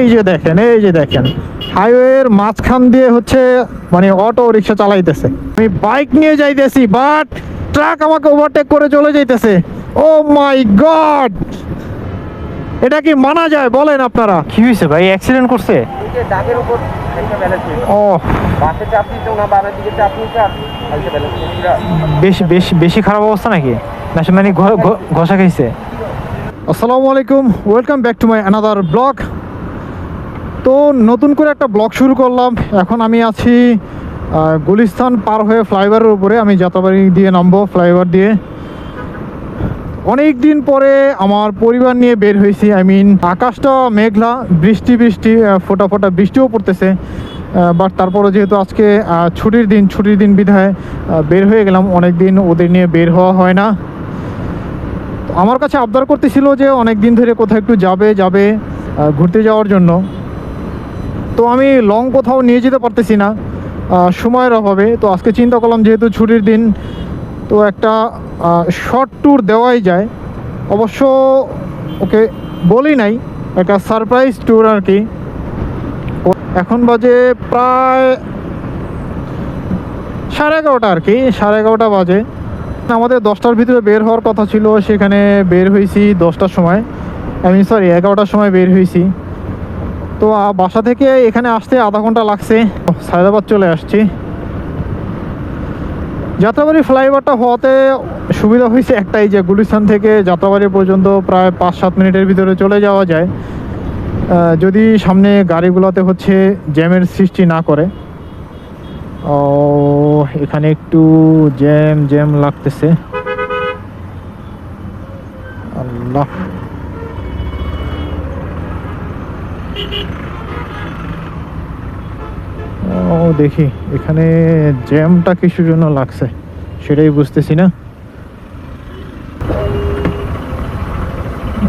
এই যে দেখেন এই যে দেখেন। হাইওয়ের মাঝখান দিয়ে হচ্ছে মানে অটো রিক্সা চালাইতেছে। আমি বাইক নিয়ে যাইতেছি বাট ট্রাক আমাকে ওভারটেক করে চলে যাইতেছে। ও মাই গড এটা কি মানা যায় বলেন আপনারা? কি হয়েছে ভাই? অ্যাক্সিডেন্ট করছে? এই যে দাগের উপর একটা ব্যালেন্স নেই ও পুরা বেশি বেশি বেশি খারাপ অবস্থা নাকি? না মানে ঘষা খাইছে। আসসালামু আলাইকুম welcome back to my another blog তো নতুন করে একটা ব্লগ শুরু করলাম। এখন আমি আছি গুলিস্তান পার হয়ে ফ্লাইওভারের উপরে। আমি যাতাবাড়ি দিয়ে নামবো, ফ্লাইওভার দিয়ে। অনেক দিন পরে আমার পরিবার নিয়ে বের হয়েছি। আই মিন আকাশটা মেঘলা, বৃষ্টি বৃষ্টি ফোটা ফোঁটা বৃষ্টিও পড়তেছে। বাট তারপরে যেহেতু আজকে ছুটির দিন ছুটির দিন বিধায় বের হয়ে গেলাম। অনেক দিন ওদের নিয়ে বের হওয়া হয় না। আমার কাছে আবদার করতেছিল যে অনেক দিন ধরে কোথাও একটু যাবে যাবে ঘুরতে যাওয়ার জন্য। তো আমি লং কোথাও নিয়ে যেতে পারতেছি না সময়ের অভাবে। তো আজকে চিন্তা করলাম যেহেতু ছুটির দিন, তো একটা শর্ট ট্যুর দেওয়াই যায়। অবশ্য, ওকে বলি নাই, একটা সারপ্রাইজ ট্যুর আর কি এখন বাজে প্রায় সাড়ে এগারোটা আর কি সাড়ে এগারোটা বাজে। আমাদের দশটার ভিতরে বের হওয়ার কথা ছিল, সেখানে বের হয়েছি দশটার সময়। আমি সরি এগারোটার সময় বের হয়েছি। তো বাসা থেকে এখানে আসতে আধা ঘণ্টা লাগছে। সায়দাবাদ চলে আসছি। যাত্রাবাড়ি ফ্লাইওভারটা হওয়াতে সুবিধা হয়েছে একটাই, যে গুলিস্তান থেকে যাত্রাবাড়ি পর্যন্ত প্রায় পাঁচ সাত মিনিটের ভিতরে চলে যাওয়া যায়। যদি সামনে গাড়িগুলোতে হচ্ছে জ্যামের সৃষ্টি না করে। ও, এখানে একটু জ্যাম জ্যাম লাগতেছে। আল্লাহ ও দেখি, এখানে জ্যামটা কিসের জন্য লাগছে, সেটাই বুঝতেছি না।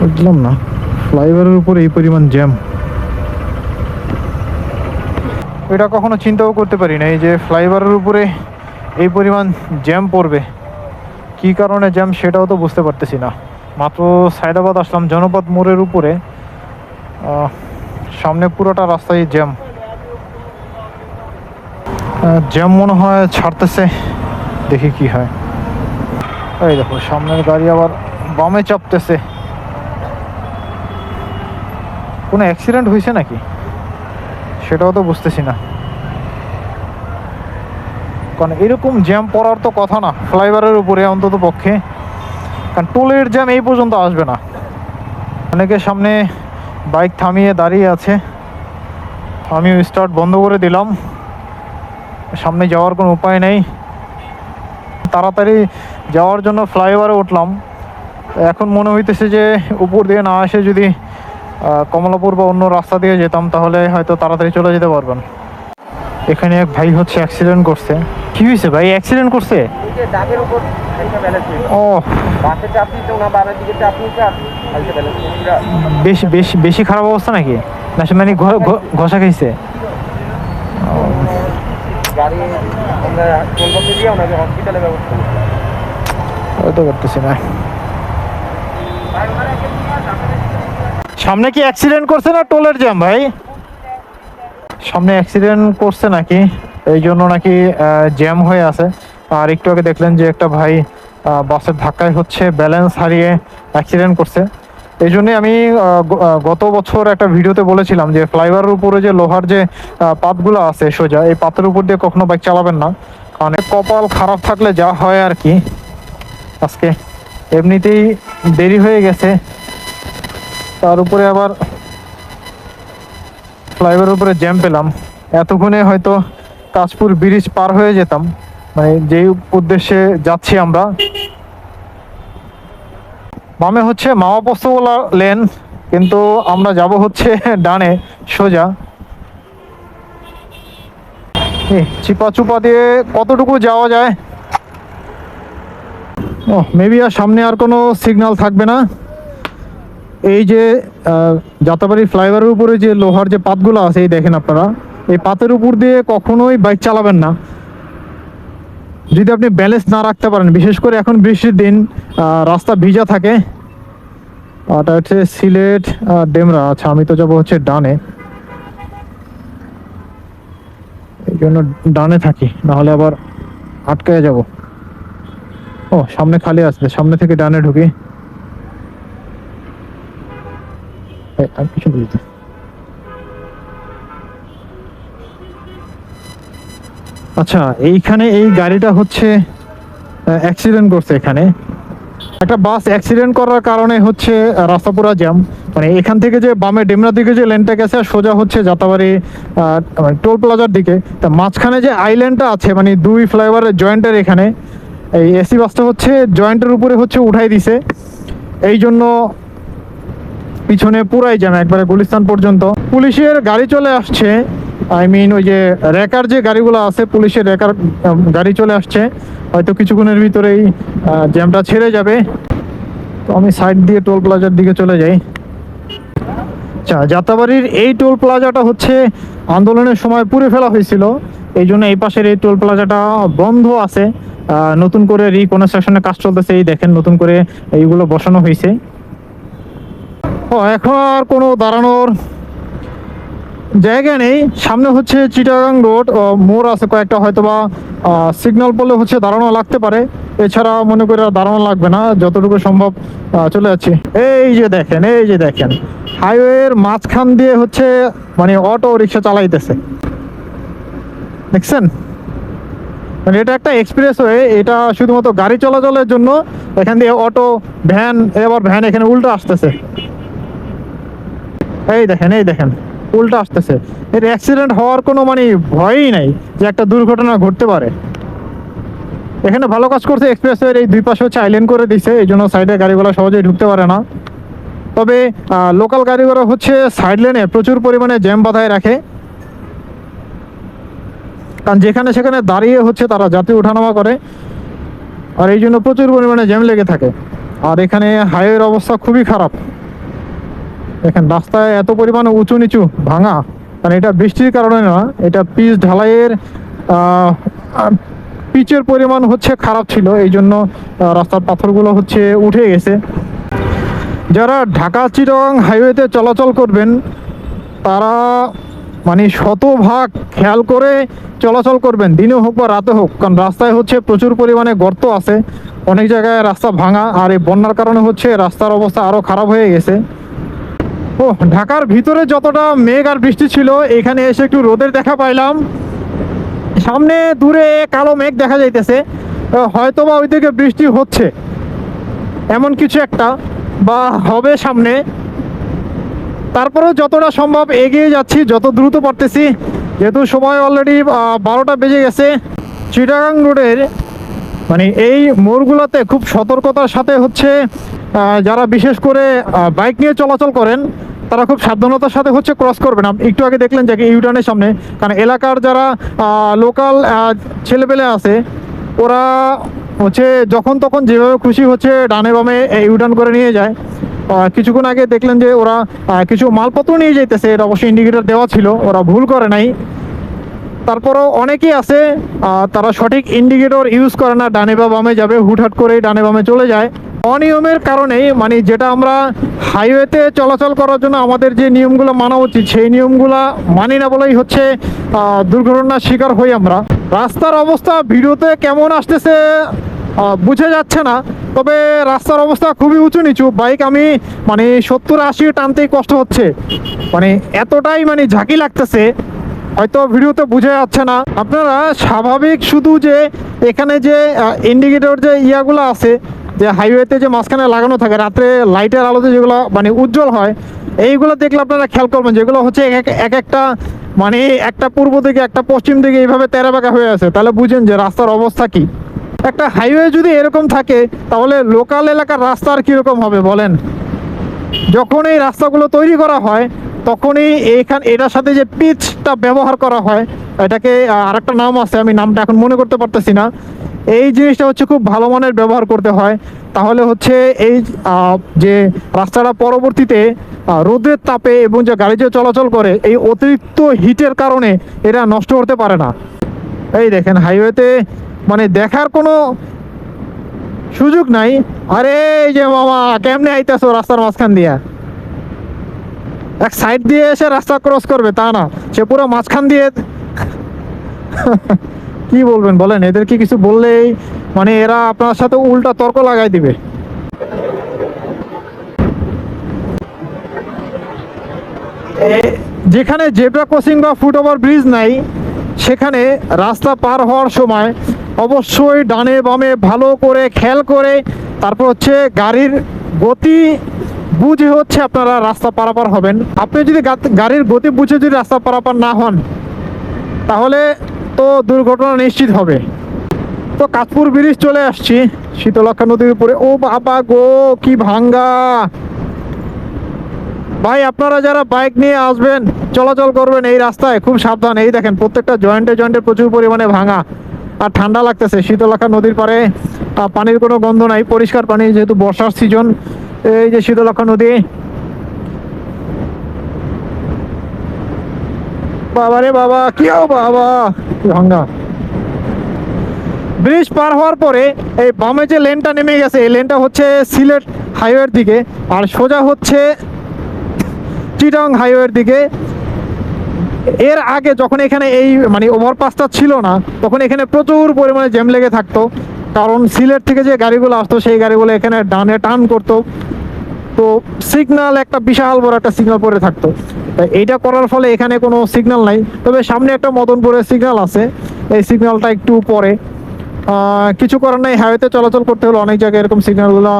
বুঝলাম না ফ্লাইওভারের উপরে এই পরিমাণ জ্যাম। এটা কখনো চিন্তাও করতে পারি না, এই যে ফ্লাইওভারের উপরে এই পরিমাণ জ্যাম পড়বে। কি কারণে জ্যাম সেটাও তো বুঝতে পারতেছি না। মাত্র সায়দাবাদ আসলাম, জনপদ মোড়ের উপরে। সামনে পুরোটা রাস্তায় জ্যাম। জ্যাম মনে হয় ছাড়তেছে, দেখি কি হয়। এই দেখো, সামনের গাড়ি আবার বামে চাপতেছে। কোনো অ্যাক্সিডেন্ট হয়েছে নাকি? সেটাও তো বুঝতেছি না। কারণ এরকম জ্যাম পড়ার তো কথা না ফ্লাইওভারের উপরে অন্তত পক্ষে। কারণ টোলের জ্যাম এই পর্যন্ত আসবে না। অনেকে সামনে বাইক থামিয়ে দাঁড়িয়ে আছে। আমি স্টার্ট বন্ধ করে দিলাম। সামনে যাওয়ার কোনো উপায় নেই। তাড়াতাড়ি যাওয়ার জন্য ফ্লাইওভারে উঠলাম। এখন মনে হইতেছে যে উপর দিয়ে না এসে যদি কমলাপুর বা অন্য রাস্তা দিয়ে যেতাম তাহলে হয়তো তাড়াতাড়ি চলে যেতে পারবেন। এখানে এক ভাই হচ্ছে অ্যাক্সিডেন্ট করছে। কি হয়েছে ভাই? অ্যাক্সিডেন্ট করছে? বেশি বেশি বেশি খারাপ অবস্থা নাকি? না সে মানে ঘষা খাইছে। সামনে কি অ্যাক্সিডেন্ট করছে না টোলের জ্যাম ভাই? সামনে অ্যাক্সিডেন্ট করছে নাকি? এই জন্য নাকি জ্যাম হয়ে আছে। আর একটু আগে দেখলেন যে একটা ভাই বাসের ধাক্কায় হচ্ছে ব্যালেন্স হারিয়ে অ্যাক্সিডেন্ট করছে। এই জন্যে আমি গত বছর একটা ভিডিওতে বলেছিলাম যে ফ্লাইওভারের উপরে যে লোহার যে পাতগুলো আছে সোজা, এই পাতের উপর দিয়ে কখনো বাইক চালাবেন না। কারণ কপাল খারাপ থাকলে যা হয় আর কি। আজকে এমনিতেই দেরি হয়ে গেছে। তার উপরে আবার ফ্লাইওভারের উপরে জ্যাম পেলাম। এতক্ষণে হয়তো কাশপুর ব্রিজ পার হয়ে যেতাম। মানে যেই উদ্দেশ্যে যাচ্ছি আমরা বামে হচ্ছে মামাপস্তলা লেন কিন্তু আমরা যাব হচ্ছে ডানে সোজা। চিপা চুপা দিয়ে কতটুকু যাওয়া যায়? ও মেবি আর সামনে আর কোনো সিগন্যাল থাকবে না। এই যে আহ, যাত্রাবাড়ি ফ্লাইওভারের উপরে যে লোহার যে পাতগুলো আছে এই দেখেন আপনারা এই পাতের উপর দিয়ে কখনোই বাইক চালাবেন না। যদি আপনি ব্যালেন্স না রাখতে পারেন, বিশেষ করে এখন বৃষ্টির দিন রাস্তা ভিজা থাকে। ওটা হচ্ছে সিলেট ডেমরা আচ্ছা আমি তো যাব হচ্ছে ডানে। এই জন্য ডানে থাকি, নাহলে আবার আটকে যাব। ও, সামনে খালি আসবে সামনে থেকে ডানে ঢুকি। আমি কিছু বুঝতে আচ্ছা এইখানে এই গাড়িটা হচ্ছে অ্যাক্সিডেন্ট করছে এখানে। একটা বাস অ্যাক্সিডেন্ট করার কারণে হচ্ছে আহ, রাস্তা পুরো জ্যাম মানে এখান থেকে যে বামে ডেমরা দিকে যে লেনটা গেছে সোজা হচ্ছে যাতাবাড়ি টোল প্লাজার দিকে। তা মাঝখানে যে আইল্যান্ডটা আছে মানে দুই ফ্লাইওভারের জয়েন্টের এখানে এই এসি বাসটা হচ্ছে জয়েন্টের উপরে হচ্ছে উঠাই দিছে। এই জন্য পিছনে পুরাই জ্যাম একবারে গুলিস্তান পর্যন্ত। পুলিশের গাড়ি চলে আসছে। আই মিন ওই যে রেকার যে গাড়িগুলো আছে, পুলিশের রেকার গাড়ি চলে আসছে, হয়তো কিছুক্ষণের ভিতরেই জ্যামটা ছেড়ে যাবে। তো আমি সাইড দিয়ে টোল প্লাজার দিকে চলে যাই। আচ্ছা যাত্রাবাড়ির এই টোল প্লাজাটা হচ্ছে, আন্দোলনের সময় পুড়ে ফেলা হয়েছিল। এই জন্য এই পাশের এই টোল প্লাজাটা বন্ধ আছে। নতুন করে রিকনস্ট্রাকশনের কাজ চলতেছে, এই দেখেন নতুন করে এইগুলো বসানো হয়েছে। ও, এখন আর কোনো দাঁড়ানোর জায়গা নেই। সামনে হচ্ছে চিটাগাং রোড মোড় আছে কয়েকটা হয়তো বা সিগন্যাল পড়লে হচ্ছে দাঁড়ানো লাগতে পারে। এছাড়া মনে করে দাঁড়ানো লাগবে না, যতটুকু সম্ভব চলে যাচ্ছি। এই যে দেখেন, এই যে দেখেন, হাইওয়ের মাঝখান দিয়ে হচ্ছে মানে অটো রিক্সা চালাইতেছে। দেখছেন? মানে এটা একটা এক্সপ্রেস হয়ে এটা শুধুমাত্র গাড়ি চলাচলের জন্য এখান দিয়ে অটো ভ্যান এবার ভ্যান এখানে উল্টো আসতেছে। এই দেখেন এই দেখেন। উল্টো আসতেছে। এর অ্যাক্সিডেন্ট হওয়ার কোনো মানে ভয়ই নাই যে একটা দুর্ঘটনা ঘটতে পারে। এখানে ভালো কাজ করছে এক্সপ্রেসওয়ের এই দুই পাশে হচ্ছে আইল্যান্ড করে দিছে, এই জন্য সাইডে গাড়িগুলো সহজেই ঢুকতে পারে না। তবে লোকাল গাড়িগুলো হচ্ছে সাইড লেনে প্রচুর পরিমাণে জ্যাম বাধায় রাখে। কারণ যেখানে সেখানে দাঁড়িয়ে হচ্ছে তারা যাত্রী ওঠানামা করে। আর এই জন্য প্রচুর পরিমাণে জ্যাম লেগে থাকে। আর এখানে হাইওয়ের অবস্থা খুবই খারাপ। দেখেন, রাস্তায় এত পরিমাণে উঁচু নিচু ভাঙা কারণ এটা বৃষ্টির কারণে না, এটা পিচ ঢালাইয়ের পিচের পরিমাণ হচ্ছে খারাপ ছিল, এই জন্য রাস্তার পাথরগুলো হচ্ছে উঠে গেছে। যারা ঢাকা চিটং হাইওয়েতে চলাচল করবেন, তারা মানে শতভাগ খেয়াল করে চলাচল করবেন, দিনে হোক বা রাতে হোক, কারণ রাস্তায় হচ্ছে প্রচুর পরিমাণে গর্ত আছে, অনেক জায়গায় রাস্তা ভাঙা, আর এই বন্যার কারণে হচ্ছে রাস্তার অবস্থা আরও খারাপ হয়ে গেছে। ও ঢাকার ভিতরে যতটা মেঘ আর বৃষ্টি ছিল এখানে এসে একটু রোদের দেখা পাইলাম। সামনে দূরে কালো মেঘ দেখা যাইতেছে। আহ, হয়তো বা ওই দিকে বৃষ্টি হচ্ছে। এমন কিছু একটা বা হবে সামনে। তারপরেও যতটা সম্ভব এগিয়ে যাচ্ছি যত দ্রুত পারতেছি। যেহেতু সময় অলরেডি বারোটা বেজে গেছে। চিটাগাং রোডের মানে এই মোড়গুলোতে খুব সতর্কতার সাথে হচ্ছে যারা বিশেষ করে বাইক নিয়ে চলাচল করেন তারা খুব সাবধানতার সাথে হচ্ছে ক্রস করবেন আপ- একটু আগে দেখলেন যে ইউটার্নের সামনে, কারণ এলাকার যারা লোকাল ছেলেপেলে আছে, ওরা হচ্ছে যখন তখন যেভাবে খুশি হচ্ছে ডানে বামে ইউটার্ন করে নিয়ে যায়। কিছুক্ষণ আগে দেখলেন যে ওরা কিছু মালপত্র নিয়ে যাইতেছে, এটা অবশ্যই ইন্ডিকেটর দেওয়া ছিল, ওরা ভুল করে নাই। তারপরও অনেকেই আছে তারা সঠিক ইন্ডিকেটর ইউজ করে না, ডানে বা বামে যাবে, হুটহাট করে ডানে বামে চলে যায়। অনিয়মের কারণেই মানে যেটা আমরা হাইওয়েতে চলাচল করার জন্য আমাদের যে নিয়মগুলো মানা উচিত, সেই নিয়মগুলো মানি না বলেই হচ্ছে দুর্ঘটনার শিকার হই আমরা। রাস্তার অবস্থা ভিডিওতে কেমন আসতেছে বুঝে যাচ্ছে না, তবে রাস্তার অবস্থা খুবই উঁচু নিচু, বাইক আমি মানে সত্তর আশি টানতেই কষ্ট হচ্ছে। মানে এতটাই মানে ঝাঁকি লাগতেছে, হয়তো ভিডিওতে বোঝা যাচ্ছে না। আপনারা স্বাভাবিক শুধু যে, এখানে যে ইন্ডিকেটর যে ইয়াগুলো আছে যে হাইওয়েতে যে মাঝখানে লাগানো থাকে রাত্রে লাইটের আলোতে যেগুলো মানে উজ্জ্বল হয় এইগুলো দেখলে আপনারা খেয়াল করবেন যেগুলো হচ্ছে এক এক- এক একটা মানে একটা পূর্ব দিকে একটা পশ্চিম দিকে এইভাবে তেরা বাঁকা হয়ে আছে। তাহলে বুঝেন যে রাস্তার অবস্থা কি। একটা হাইওয়ে যদি এরকম থাকে তাহলে লোকাল এলাকার রাস্তা আর কীরকম হবে বলেন? যখন এই রাস্তাগুলো তৈরি করা হয় তখনই এইখান এটার সাথে যে পিচটা ব্যবহার করা হয় এটাকে আহ, আরেকটা নাম আছে আমি নামটা এখন মনে করতে পারতেছি না। এই জিনিসটা হচ্ছে খুব ভালো মানের ব্যবহার করতে হয়। তাহলে হচ্ছে এই যে রাস্তাটা পরবর্তীতে রোদের তাপে এবং যে গাড়ি যে চলাচল করে, এই অতিরিক্ত হিটের কারণে এটা নষ্ট করতে পারে না। এই দেখেন, হাইওয়েতে মানে দেখার কোনো সুযোগ নাই। আরে, এই যে মামা কেমনে আইতেছো রাস্তার মাঝখান দিয়া? এক সাইড দিয়ে এসে রাস্তা ক্রস করবে, তা না। সে পুরো মাঝখান দিয়ে কি বলবেন বলেন? এদেরকে কিছু বললেই মানে এরা আপনার সাথে উল্টা তর্ক লাগাই দিবে। যেখানে জেব্রা ক্রসিং বা ফুট ওভার ব্রিজ নাই, সেখানে রাস্তা পার হওয়ার সময় অবশ্যই ডানে বামে ভালো করে খেয়াল করে, তারপর হচ্ছে গাড়ির গতি বুঝে হচ্ছে আপনারা রাস্তা পারাপার হবেন। আপনি যদি গাড়ির গতি বুঝে যদি রাস্তা পারাপার না হন, তাহলে তো দুর্ঘটনা নিশ্চিত হবে। তো কাঁচপুর ব্রিজ চলে আসছি শীতলক্ষা নদীর উপরে। ও বাবা গো, কি ভাঙ্গা। ভাই, আপনারা যারা বাইক নিয়ে আসবেন, চলাচল করবেন এই রাস্তায়, খুব সাবধান। এই দেখেন, প্রত্যেকটা জয়েন্টে জয়েন্টে প্রচুর পরিমাণে ভাঙা আর ঠান্ডা লাগতেছে। শীতলক্ষা নদীর পারে পানির কোনো গন্ধ নাই, পরিষ্কার পানি, যেহেতু বর্ষার সিজন এই যে শীতলক্ষা নদী বাবা রে বাবা, কি বাবা? ভাঙ্গা। ব্রিজ পার হওয়ার পরে এই বামে যে লেনটা নেমে গেছে, এই লেনটা হচ্ছে সিলেট হাইওয়ের দিকে, আর সোজা হচ্ছে চিটং হাইওয়ের দিকে। এর আগে যখন এখানে এই মানে ওভারপাসটা ছিল না, তখন এখানে প্রচুর পরিমাণে জ্যাম লেগে থাকতো, কারণ সিলেট থেকে যে গাড়িগুলো আসতো, সেই গাড়িগুলো এখানে ডানে টান করতো। তো সিগনাল একটা বিশাল বড় একটা সিগনাল পরে থাকতো। এইটা করার ফলে এখানে কোনো সিগনাল নাই। তবে সামনে একটা মদনপুরের সিগনাল আছে। এই সিগনালটা একটু পরে। কিছু করার নাই। হাইওয়েতে চলাচল করতে হলে অনেক জায়গায় এরকম সিগন্যালগুলো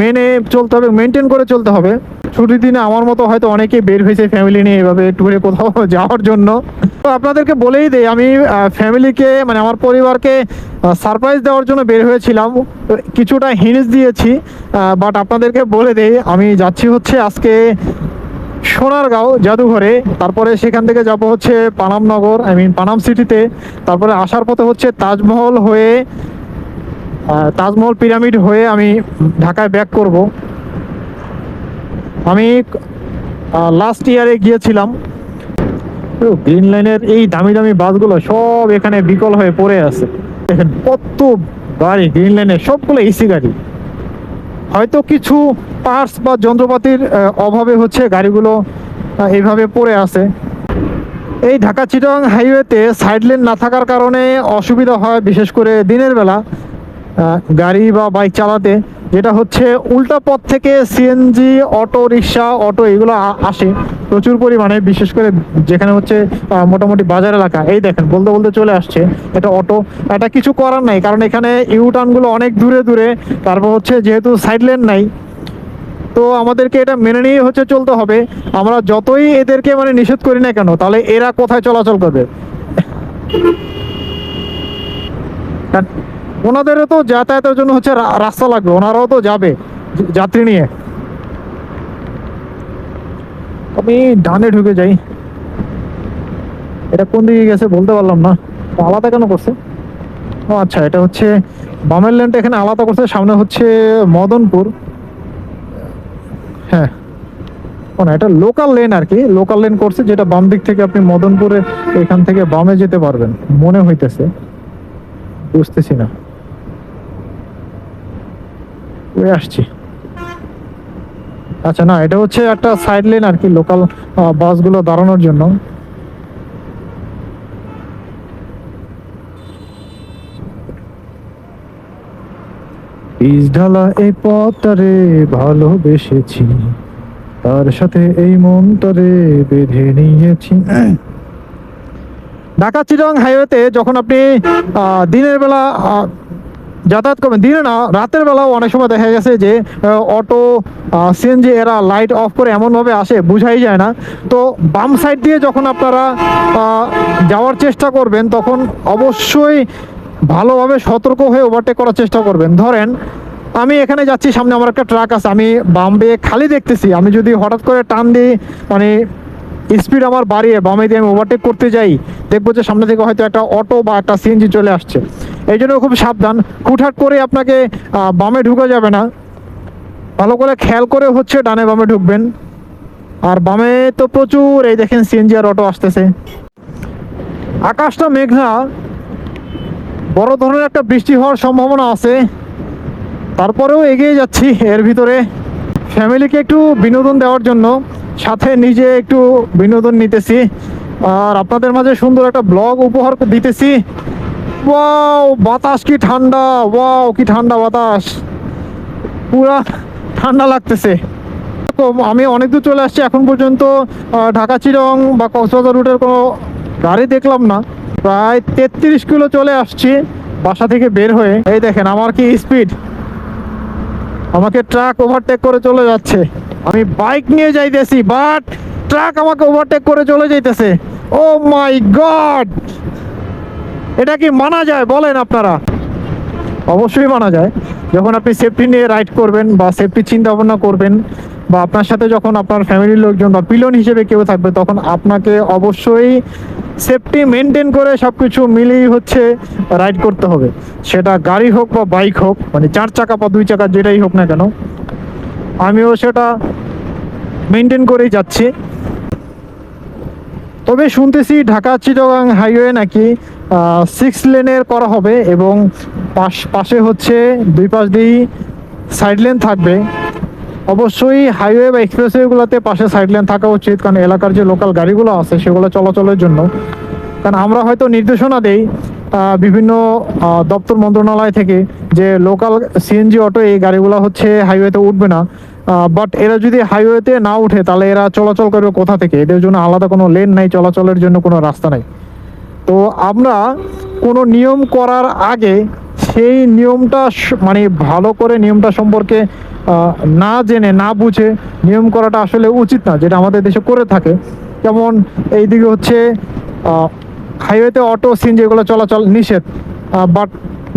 মেনে চলতে হবে মেনটেন করে চলতে হবে। ছুটির দিনে আমার মতো হয়তো অনেকেই বের হয়েছে ফ্যামিলি নিয়ে এভাবে ট্যুরে কোথাও যাওয়ার জন্য। তো আপনাদেরকে বলেই দেই, আমি ফ্যামিলিকে মানে আমার পরিবারকে সারপ্রাইজ দেওয়ার জন্য বের হয়েছিলাম। কিছুটা হিন্স দিয়েছি বাট আপনাদেরকে বলে দেই, আমি যাচ্ছি হচ্ছে আজকে সোনারগাঁও জাদুঘরে। তারপরে সেখান থেকে যাব হচ্ছে পানামনগর আই মিন পানাম সিটিতে তারপরে আসার পথে হচ্ছে তাজমহল হয়ে তাজমহল পিরামিড হয়ে আমি ঢাকায় ব্যাক করব। আমি লাস্ট ইয়ারে গিয়েছিলাম। গ্রিন লাইনের এই দামি দামি বাসগুলো সব এখানে বিকল হয়ে পড়ে আছে। দেখেন কত গাড়ি গ্রিন লাইনের সবগুলো এসি গাড়ি। হয়তো কিছু পার্টস বা যন্ত্রপাতির অভাবে হচ্ছে গাড়িগুলো এইভাবে পড়ে আছে। এই ঢাকা চিটাং হাইওয়েতে সাইড লেন না থাকার কারণে অসুবিধা হয়, বিশেষ করে দিনের বেলা। গাড়ি বা বাইক চালাতে, যেটা হচ্ছে উল্টা পথ থেকে সিএনজি অটো, রিক্সা, অটো, এগুলো আসে প্রচুর পরিমাণে, বিশেষ করে যেখানে হচ্ছে মোটামুটি বাজার এলাকা। এই দেখেন, বলতে বলতে চলে আসছে, এটা অটো। এটা কিছু করার নাই, কারণ এখানে ইউটার্নগুলো অনেক দূরে দূরে। তারপর হচ্ছে, যেহেতু সাইড লেন নাই, তো আমাদেরকে এটা মেনে নিয়ে হচ্ছে চলতে হবে। আমরা যতই এদেরকে মানে নিষেধ করি না কেন, তাহলে এরা কোথায় চলাচল করবে? ওনাদেরও তো যাতায়াতের জন্য হচ্ছে রাস্তা লাগবে, ওনারাও তো যাবে যাত্রী নিয়ে। আমি ডানে ঢুকে যাই। এটা কোন দিকে গেছে বলতে পারলাম না। আলাদা কেন করছে? ও আচ্ছা এটা হচ্ছে বামের লেনটা এখানে আলাদা করছে, সামনে হচ্ছে মদনপুর। হ্যাঁ। ও না, এটা লোকাল লেন আর কি লোকাল লেন করছে, যেটা বাম দিক থেকে আপনি মদনপুরে এখান থেকে বামে যেতে পারবেন। মনে হইতেছে। বুঝতেছি না। ওই আসছি। আচ্ছা না, এটা হচ্ছে একটা সাইড লেন আর কি লোকাল বাসগুলো দাঁড়ানোর জন্য। এই পথটারে ভালোবেসেছি, তার সাথে এই মনটারে বেঁধে নিয়েছি। ঢাকা চিরং হাইওয়েতে যখন আপনি দিনের বেলা যাতায়াত করবেন। দিনে না, রাতের বেলাও অনেক সময় দেখা গেছে যে অটো সিএনজি এরা লাইট অফ করে এমনভাবে আসে, বুঝাই যায় না। তো বাম সাইড দিয়ে যখন আপনারা যাওয়ার চেষ্টা করবেন, তখন অবশ্যই ভালোভাবে সতর্ক হয়ে ওভারটেক করার চেষ্টা করবেন। ধরেন, আমি এখানে যাচ্ছি, সামনে আমার একটা ট্রাক আছে, আমি বাম বেয়ে খালি দেখতেছি। আমি যদি হঠাৎ করে টান দিই মানে স্পিড আমার বাড়িয়ে বামে দিয়ে আমি ওভারটেক করতে যাই, দেখব যে সামনে থেকে হয়তো একটা অটো বা একটা সিএনজি চলে আসছে। এই জন্য খুব সাবধান। হুটহাট করে আপনাকে বামে ঢুকা যাবে না। ভালো করে খেয়াল করে হচ্ছে ডানে বামে ঢুকবেন। আর বামে তো প্রচুর, এই দেখেন সিএনজি আর অটো আসতেছে। আকাশটা মেঘনা বড় ধরনের একটা বৃষ্টি হওয়ার সম্ভাবনা আছে। তারপরেও এগিয়ে যাচ্ছি এর ভিতরে। ফ্যামিলিকে একটু বিনোদন দেওয়ার জন্য। সাথে নিজে একটু বিনোদন নিতেছি। আর আপনাদের মাঝে সুন্দর একটা ব্লগ উপহার দিতেছি। ওয়াও, বাতাস কি ঠান্ডা। ওয়াও, কি ঠান্ডা বাতাস। পুরা ঠান্ডা লাগতেছে। আমি অনেক দূর চলে আসছি এখন পর্যন্ত। ঢাকা, চিরং বা কক্সবাজার রুটের কোনো গাড়ি দেখলাম না। প্রায় তেত্রিশ কিলো চলে আসছি বাসা থেকে বের হয়ে। এই দেখেন, আমার কি স্পিড আমাকে ট্রাক ওভারটেক করে চলে যাচ্ছে। আমি বাইক নিয়ে যাইতেছি বাট ট্রাক আমাকে ওভারটেক করে চলে যাইতেছে। ও মাই গড এটা কি মানা যায় বলেন আপনারা? অবশ্যই মানা যায়। যখন আপনি সেফটি নিয়ে রাইড করবেন বা সেফটি চিন্তা ভাবনা করবেন বা আপনার সাথে যখন আপনার ফ্যামিলির লোকজন বা পিলন হিসেবে কেউ থাকবে, তখন আপনাকে অবশ্যই সেফটি মেনটেন করে সব কিছু মিলিয়ে হচ্ছে রাইড করতে হবে। সেটা গাড়ি হোক বা বাইক হোক মানে চার চাকা বা দুই চাকা যেটাই হোক না কেন, আমিও সেটা মেনটেন করেই যাচ্ছে। তবে শুনতেছি ঢাকা চিটাগাং হাইওয়ে নাকি সিক্স লেনের করা হবে এবং পাশ, পাশে হচ্ছে দুই পাশ দিয়েই সাইড লেন থাকবে। অবশ্যই হাইওয়ে বা এক্সপ্রেসওয়েগুলোতে পাশে সাইড লেন থাকা উচিত, কারণ এলাকার যে লোকাল গাড়িগুলো আছে সেগুলো চলাচলের জন্য। কারণ আমরা হয়তো নির্দেশনা দেই বিভিন্ন দপ্তর মন্ত্রণালয় থেকে যে লোকাল সিএনজি অটো এই গাড়িগুলো হচ্ছে হাইওয়েতে উঠবে না। বাট এরা যদি হাইওয়েতে না উঠে, তাহলে এরা চলাচল করবে কোথা থেকে? এদের জন্য আলাদা কোনো লেন নাই, চলাচলের জন্য কোনো রাস্তা নাই। তো আমরা কোনো নিয়ম করার আগে সেই নিয়মটা মানে ভালো করে নিয়মটা সম্পর্কে না জেনে, না বুঝে নিয়ম করাটা আসলে উচিত না, যেটা আমাদের দেশে করে থাকে। যেমন এইদিকে হচ্ছে হাইওয়েতে অটো সিন যেগুলো চলাচল নিষেধ বাট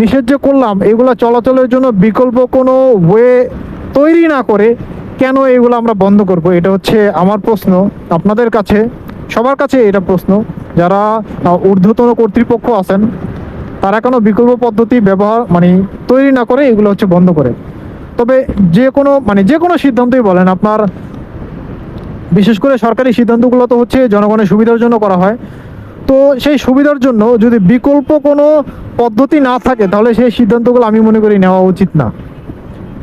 নিষেধ যে করলাম, এগুলো চলাচলের জন্য বিকল্প কোনো ওয়ে তৈরি না করে কেন এগুলো আমরা বন্ধ করব? এটা হচ্ছে আমার প্রশ্ন। আপনাদের কাছে, সবার কাছে এটা প্রশ্ন। যারা ঊর্ধ্বতন কর্তৃপক্ষ আছেন, তারা কোনো বিকল্প পদ্ধতি ব্যবহার মানে তৈরি না করে এগুলো হচ্ছে বন্ধ করে। তবে যে কোনো মানে যে কোনো সিদ্ধান্তই বলেন, আপনার, বিশেষ করে সরকারি সিদ্ধান্তগুলো তো হচ্ছে জনগণের সুবিধার জন্য করা হয়। তো সেই সুবিধার জন্য যদি বিকল্প কোনো পদ্ধতি না থাকে, তাহলে সেই সিদ্ধান্তগুলো আমি মনে করি নেওয়া উচিত না।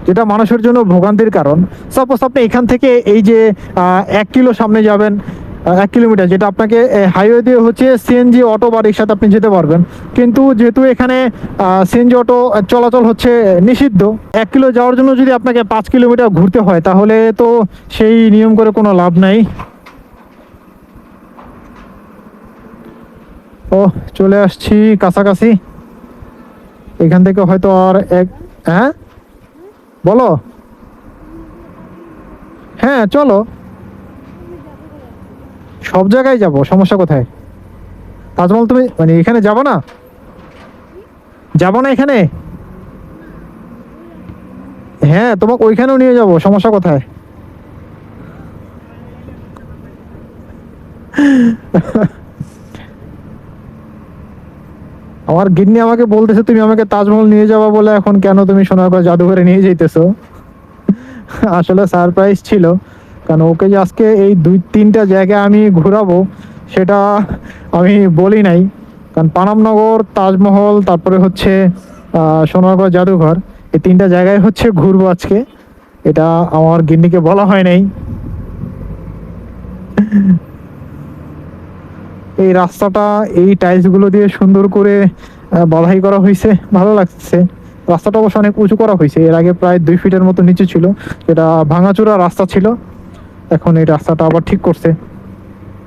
যেটা মানুষের জন্য ভোগান্তির কারণ। সাপোজ আপনি এখান থেকে এই যে এক কিলো সামনে যাবেন এক কিলোমিটার, যেটা আপনাকে হাইওয়ে দিয়ে হচ্ছে সিএনজি অটো বা রিক্সাতে আপনি যেতে পারবেন। কিন্তু যেহেতু এখানে সিএনজি অটো চলাচল হচ্ছে নিষিদ্ধ, এক কিলো যাওয়ার জন্য যদি আপনাকে পাঁচ কিলোমিটার ঘুরতে হয়, তাহলে তো সেই নিয়ম করে কোনো লাভ নাই। ও, চলে আসছি কাছাকাছি। এখান থেকে হয়তো আর এক হ্যাঁ? বলো। হ্যাঁ চলো। সব জায়গায় যাব, সমস্যা কোথায়? তাজমহল তুমি মানে এখানে যাব না? যাব না এখানে? হ্যাঁ তোমাকে ওইখানেও নিয়ে যাব, সমস্যা কোথায়? আমার গিন্নি আমাকে বলতেছে, তুমি আমাকে তাজমহল নিয়ে যাবা বলে এখন কেন তুমি সোনারগাঁ জাদুঘরে নিয়ে যাইতেছো? আসলে সারপ্রাইজ ছিল, কারণ ওকে যে আজকে এই দুই, তিনটা জায়গায় আমি ঘোরাবো, সেটা আমি বলি নাই। কারণ পানামনগর তাজমহল, তারপরে হচ্ছে সোনারগাঁ জাদুঘর, এই তিনটা জায়গায় হচ্ছে ঘুরবো আজকে। এটা আমার গিন্নিকে বলা হয় নাই। এই রাস্তাটা, এই টাইলসগুলো দিয়ে সুন্দর করে বাধাই করা হয়েছে। ভালো লাগছে। রাস্তাটা অবশ্য অনেক উঁচু করা হয়েছে। এর আগে প্রায় দুই ফিটের মতো নিচু ছিল। এটা ভাঙাচোরা রাস্তা ছিল। এখন এই রাস্তাটা আবার ঠিক করছে।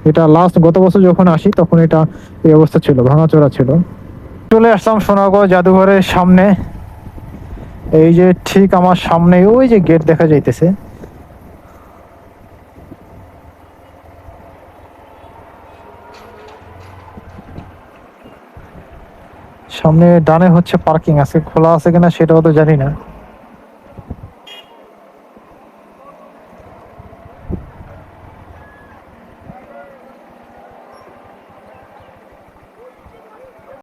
এটা লাস্ট গত বছর যখন আসি, তখন এটা এই অবস্থা ছিল, ভাঙাচোরা ছিল। চলে আসলাম সোনাগড় জাদুঘরের সামনে। এই যে ঠিক আমার সামনে, ওই যে গেট দেখা যাইতেছে। সামনে ডানে হচ্ছে পার্কিং আছে খোলা আছে কিনা সেটাও তো জানি না।